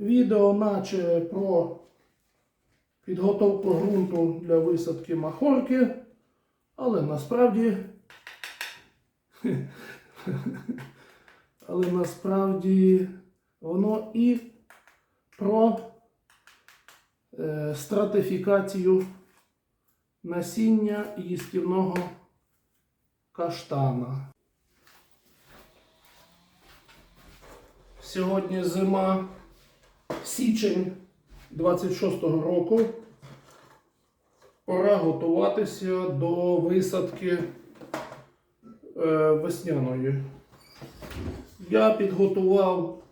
Відео наче про підготовку ґрунту для висадки махорки, але насправді. Але насправді воно і про е, стратифікацію насіння їстівного каштана. Сьогодні зима, січень 26-го року. Пора готуватися до висадки е, весняної. Я підготував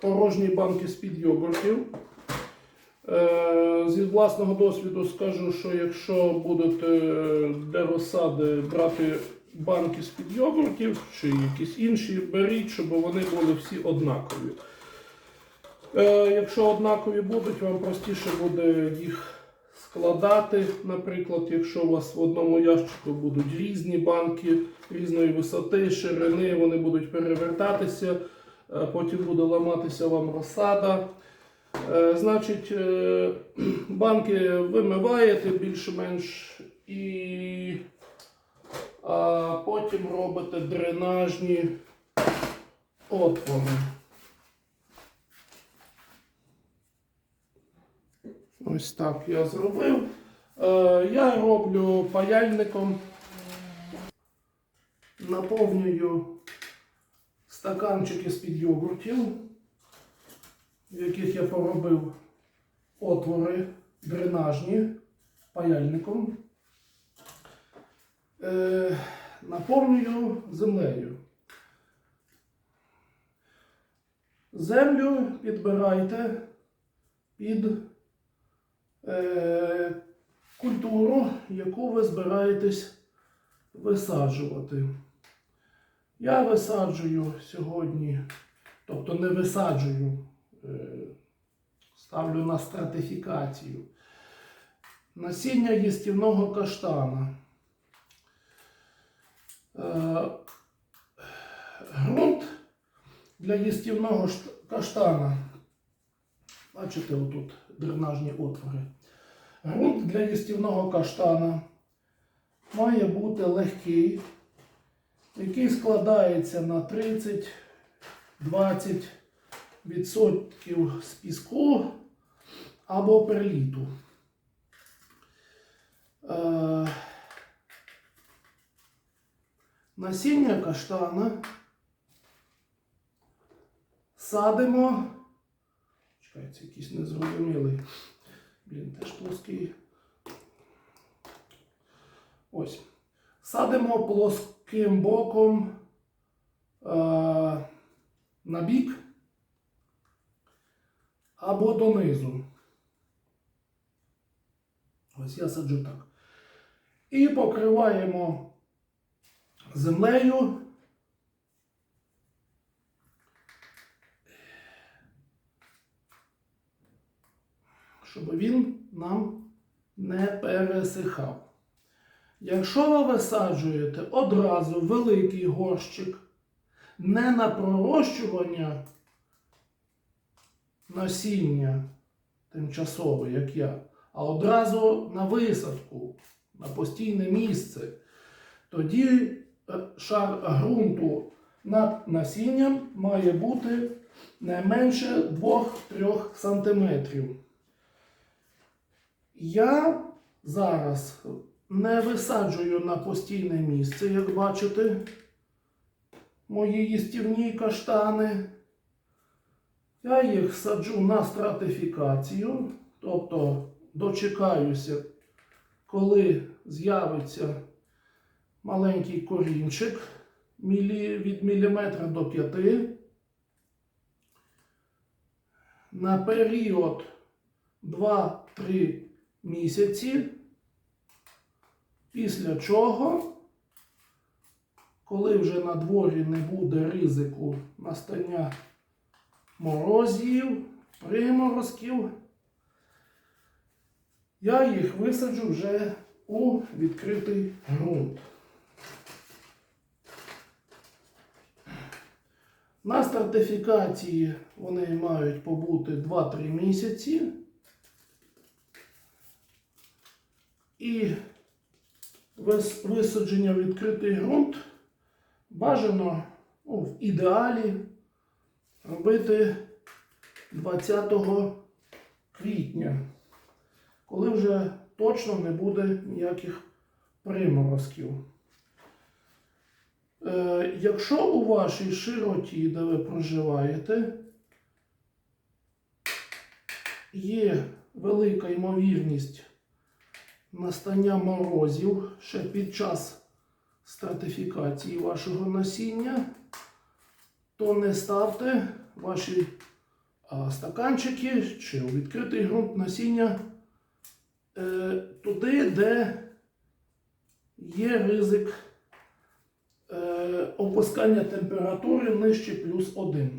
порожні банки з-під йогуртів. Е, Зі власного досвіду скажу, що якщо будете для розсади брати банки з-під йогуртів чи якісь інші, беріть, щоб вони були всі однакові. Е, Якщо однакові будуть, вам простіше буде їх складати. Наприклад, якщо у вас в одному ящику будуть різні банки різної висоти, ширини, вони будуть перевертатися, е, потім буде ламатися вам розсада. Е, Значить, банки вимиваєте більш-менш і потім робите дренажні отвори. Ось так я зробив. Е, Я роблю паяльником, наповнюю стаканчики з-під йогуртів, в яких я поробив отвори дренажні паяльником. Е, Наповнюю землею. Землю підбирайте під е, культуру, яку ви збираєтесь висаджувати. Я висаджую сьогодні, тобто не висаджую, е, ставлю на стратифікацію. Насіння їстівного каштана. Е, Грунт для їстівного каштана. Бачите, отут дренажні отвори. Грунт для їстівного каштана має бути легкий, який складається на 30-20% з піску або перліту. Е, Насіння каштана садимо. Це якийсь незрозумілий. Блін, теж плоский. Ось. Садимо плоским боком е, на бік або донизу. Ось я саджу так. І покриваємо землею. Щоб він нам не пересихав. Якщо ви висаджуєте одразу великий горщик, не на пророщування насіння тимчасове, як я, а одразу на висадку, на постійне місце, тоді е, шар ґрунту над насінням має бути не менше 2-3 см. Я зараз не висаджую на постійне місце, як бачите, мої їстівні каштани. Я їх саджу на стратифікацію, тобто дочекаюся, коли з'явиться маленький корінчик від міліметра до 5. На період 2-3 місяці, після чого, коли вже на дворі не буде ризику настання морозів, приморозків, я їх висаджу вже у відкритий ґрунт. На стратифікації вони мають побути 2-3 місяці. І вис- висадження в відкритий ґрунт бажано ну, в ідеалі робити 20 квітня, коли вже точно не буде ніяких приморозків. Е, якщо у вашій широті, де ви проживаєте, є велика ймовірність настання морозів ще під час стратифікації вашого насіння, то не ставте ваші стаканчики чи у відкритий ґрунт насіння е, туди, де є ризик е, опускання температури нижче плюс 1.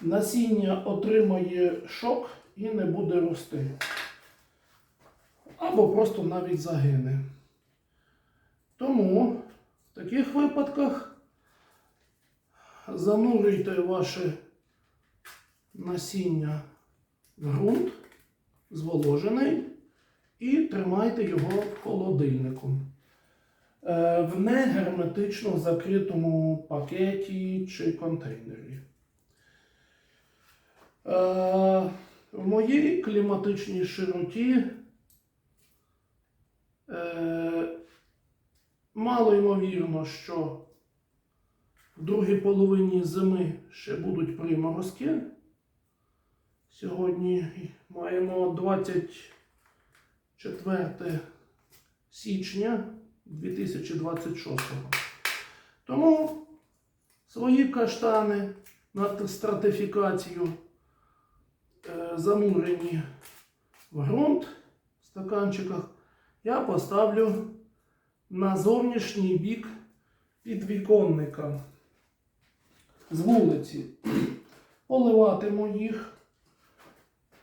Насіння отримає шок і не буде рости. Або просто навіть загине. Тому в таких випадках занурюйте ваше насіння в ґрунт зволожений і тримайте його в холодильнику. Е, В негерметично закритому пакеті чи контейнері. Е, В моїй кліматичній широті е, мало ймовірно, що в другій половині зими ще будуть приморозки. Сьогодні маємо 24 січня 2026 Тому свої каштани на стратифікацію е, занурені в ґрунт в стаканчиках я поставлю на зовнішній бік підвіконника з вулиці. Поливатиму їх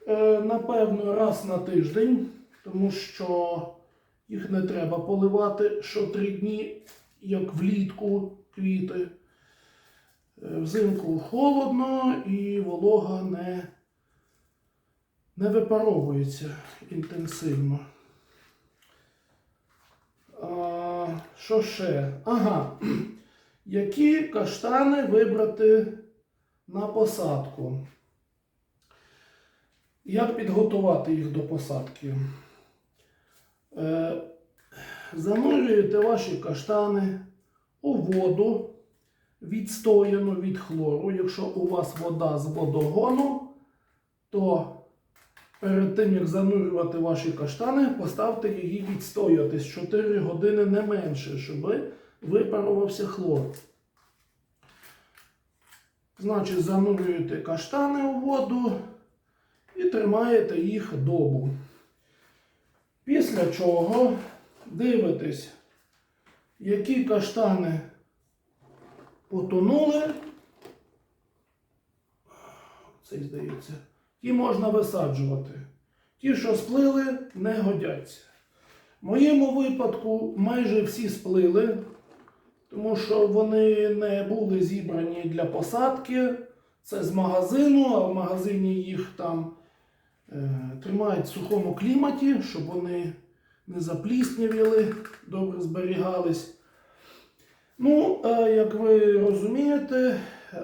е, напевно раз на тиждень, тому що їх не треба поливати що три дні, як влітку квіти. Е, Взимку холодно і волога не, не випаровується інтенсивно. А, що ще? Ага. Які каштани вибрати на посадку? Як підготувати їх до посадки? Е, занурюєте ваші каштани у воду, відстояну від хлору. Якщо у вас вода з водогону, то перед тим, як занурювати ваші каштани, поставте її відстоятись 4 години не менше, щоб випарувався хлор. Значить, занурюєте каштани у воду і тримаєте їх добу. Після чого дивитесь, які каштани потонули. Цей здається. Ті можна висаджувати. Ті, що сплили, не годяться. В моєму випадку майже всі сплили, тому що вони не були зібрані для посадки. Це з магазину, а в магазині їх там е, тримають в сухому кліматі, щоб вони не запліснявіли, добре зберігались. Ну, е, як ви розумієте, е,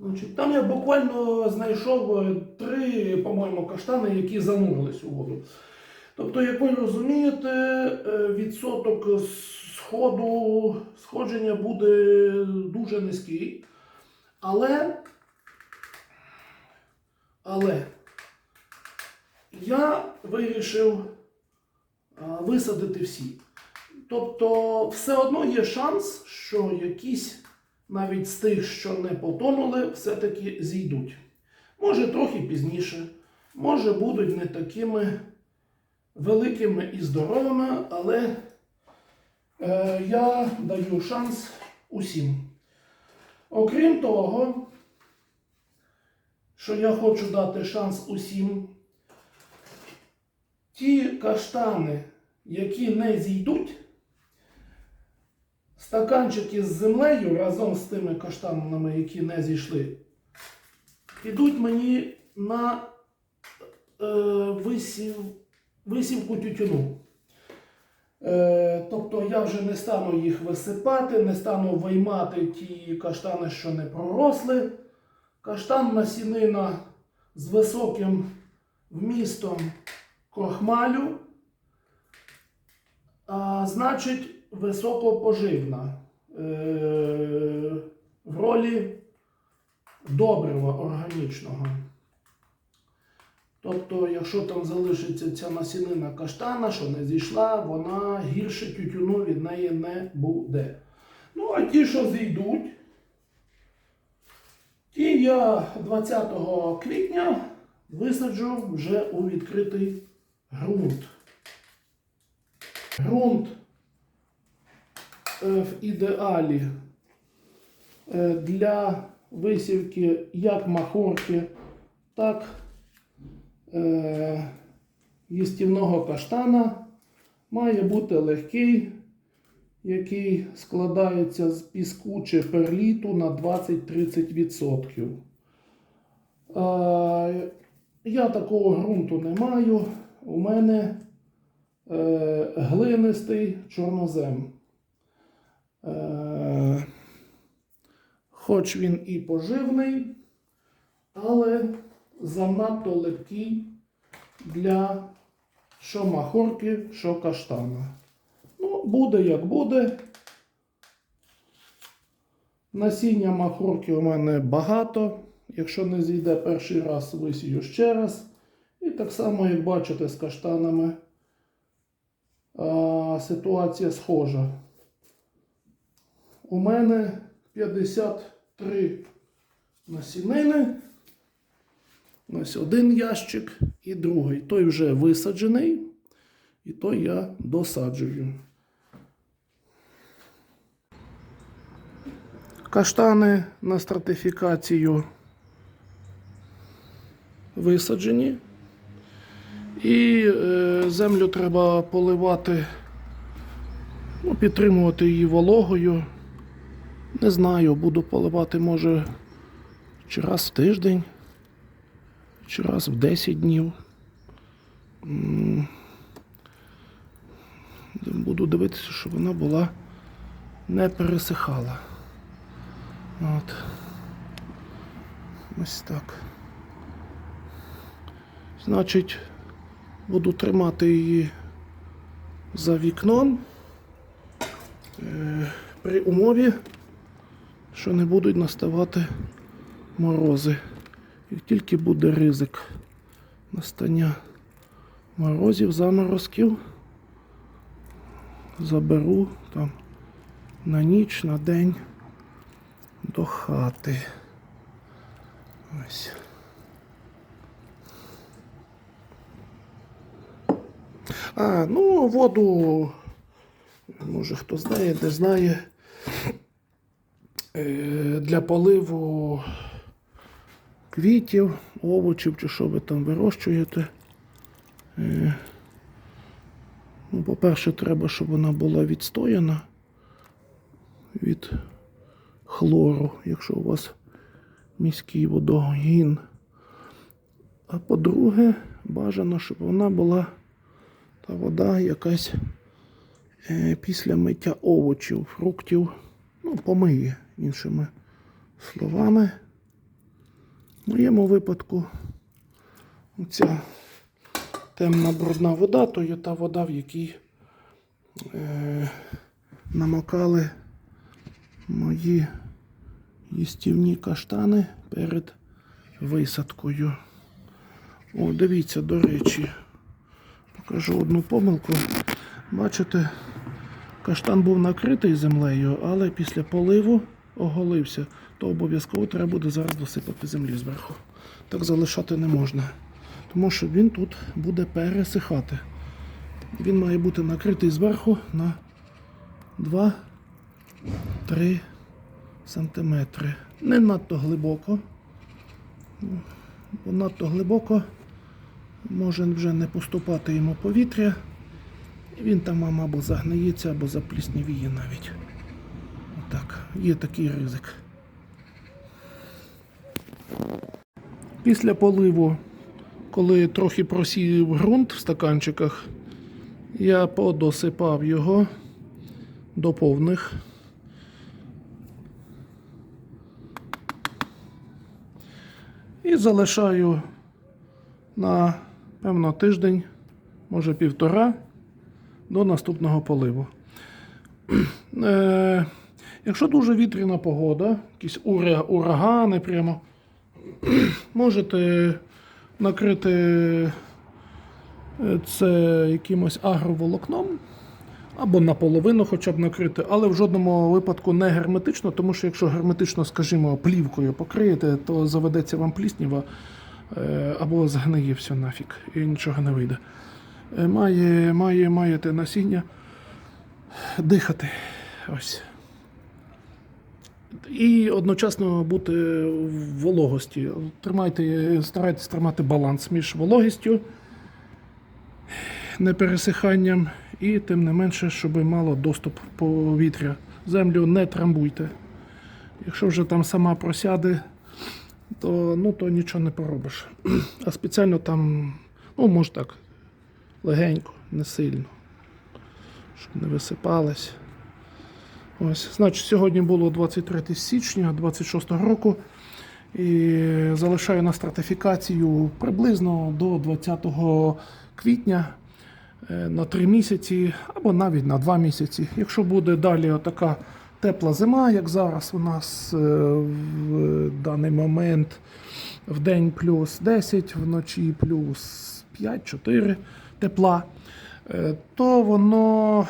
значить, там я буквально знайшов е, три, по-моєму, каштани, які занурились у воду. Тобто, як ви розумієте, е, відсоток сходу, сходження буде дуже низький. Але, але я вирішив висадити всі. Тобто, все одно є шанс, що якісь навіть з тих, що не потонули, все-таки зійдуть. Може трохи пізніше, може будуть не такими великими і здоровими, але е, я даю шанс усім. Окрім того, що я хочу дати шанс усім, ті каштани, які не зійдуть, стаканчики з землею разом з тими каштанами, які не зійшли, підуть мені на е, висів, висівку тютюну. Е, тобто я вже не стану їх висипати, не стану виймати ті каштани, що не проросли. Каштан насінина з високим вмістом крохмалю, а, значить високопоживна е, в ролі добрива органічного. Тобто, якщо там залишиться ця насінина каштана, що не зійшла, вона гірше тютюну від неї не буде. Ну, а ті, що зійдуть, ті я 20 квітня висаджу вже у відкритий ґрунт. Ґрунт в ідеалі е, для висівки як махорки, так е, їстівного каштана має бути легкий, який складається з піску чи перліту на 20-30%. Е, я такого ґрунту не маю. У мене глинистий чорнозем. Е, хоч він і поживний, але занадто липкий для що махорки, що каштана. Ну, буде як буде. Насіння махорки у мене багато. Якщо не зійде перший раз, висію ще раз. І так само, як бачите, з каштанами а, ситуація схожа. У мене 53 насінини. Ось один ящик і другий. Той вже висаджений, і той я досаджую. Каштани на стратифікацію висаджені. І е, землю треба поливати, ну, підтримувати її вологою. Не знаю, буду поливати, може, чи раз в тиждень, чи раз в 10 днів. Буду дивитися, щоб вона була не пересихала. От. Ось так. Значить, буду тримати її за вікном е, при умові, що не будуть наставати морози. Як тільки буде ризик настання морозів, заморозків, заберу там на ніч, на день до хати. Ось. А, ну, воду, може хто знає, не знає. Е, Для поливу квітів, овочів чи що ви там вирощуєте. Е, Ну, по-перше, треба, щоб вона була відстояна від хлору, якщо у вас міський водогін. А по-друге, бажано, щоб вона була та вода якась е, після миття овочів, фруктів, ну, помиє, іншими словами. В моєму випадку ця темна брудна вода, то є та вода, в якій е, намокали мої їстівні каштани перед висадкою. О, дивіться, до речі, покажу одну помилку. Бачите, каштан був накритий землею, але після поливу оголився, то обов'язково треба буде зараз досипати землі зверху. Так залишати не можна. Тому що він тут буде пересихати. Він має бути накритий зверху на 2-3 сантиметри. Не надто глибоко. Бо надто глибоко може вже не поступати йому повітря. І він там або загниється, або запліснявіє навіть. Так, є такий ризик. Після поливу, коли трохи просів ґрунт в стаканчиках, я подосипав його до повних. І залишаю на певно тиждень, може півтора, до наступного поливу. Якщо дуже вітряна погода, якісь ура- урагани прямо, можете накрити е, це якимось агроволокном або наполовину хоча б накрити, але в жодному випадку не герметично, тому що якщо герметично, скажімо, плівкою покриєте, то заведеться вам плісніва е, або згниє все нафіг і нічого не вийде. Е, Має, має, маєте насіння дихати. Ось. І одночасно бути в вологості. Тримайте, старайтесь тримати баланс між вологістю, непересиханням і тим не менше, щоб мало доступ повітря. Землю не трамбуйте. Якщо вже там сама просяде, то, ну, то нічого не поробиш. А спеціально там, ну, може так, легенько, не сильно, щоб не висипалось. Ось, значить, сьогодні було 23 січня 26 року. І залишаю на стратифікацію приблизно до 20 квітня е, на 3 місяці або навіть на 2 місяці. Якщо буде далі така тепла зима, як зараз у нас е, в даний момент в день плюс 10, вночі плюс 5-4 тепла, е, то воно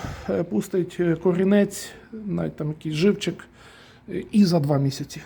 пустить корінець, навіть там якийсь живчик, е, і за два місяці.